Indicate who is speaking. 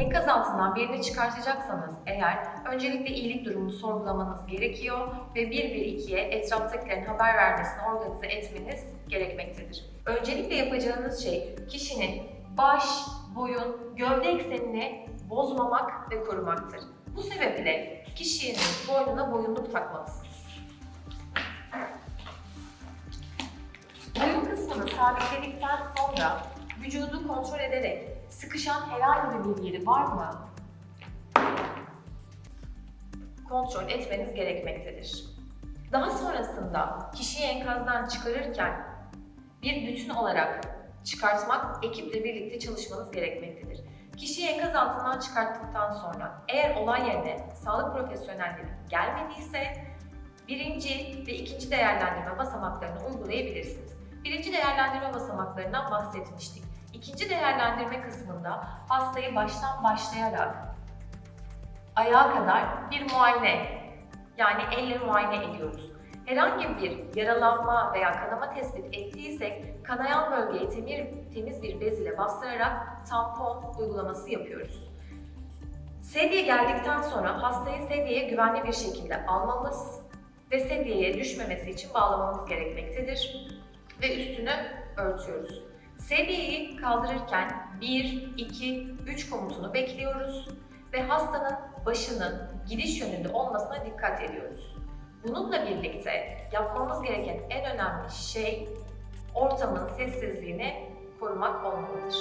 Speaker 1: Enkaz altından birini çıkartacaksanız eğer öncelikle iyilik durumunu sorgulamanız gerekiyor ve 112'ye etraftakilerin haber vermesini organize etmeniz gerekmektedir. Öncelikle yapacağınız şey kişinin baş, boyun, gövde eksenini bozmamak ve korumaktır. Bu sebeple kişinin boynuna boyunluk takmalısınız. Boyun kısmını sabitledikten sonra vücudu kontrol ederek sıkışan herhangi bir yeri var mı? Kontrol etmeniz gerekmektedir. Daha sonrasında kişiyi enkazdan çıkarırken bir bütün olarak çıkartmak, ekiple birlikte çalışmanız gerekmektedir. Kişiyi enkaz altından çıkarttıktan sonra eğer olay yerine sağlık profesyonelleri gelmediyse birinci ve ikinci değerlendirme basamaklarını uygulayabilirsiniz. Birinci değerlendirme basamaklarından bahsetmiştik. İkinci değerlendirme kısmında hastayı baştan başlayarak ayağa kadar bir muayene yani elle muayene ediyoruz. Herhangi bir yaralanma veya kanama tespit ettiysek kanayan bölgeye temir, temiz bir bez ile bastırarak tampon uygulaması yapıyoruz. Sedye geldikten sonra hastayı sedyeye güvenli bir şekilde almamız ve sedyeye düşmemesi için bağlamamız gerekmektedir ve üstünü örtüyoruz. Sedyeyi kaldırırken 1, 2, 3 komutunu bekliyoruz ve hastanın başının gidiş yönünde olmasına dikkat ediyoruz. Bununla birlikte yapmamız gereken en önemli şey ortamın sessizliğini korumak olmalıdır.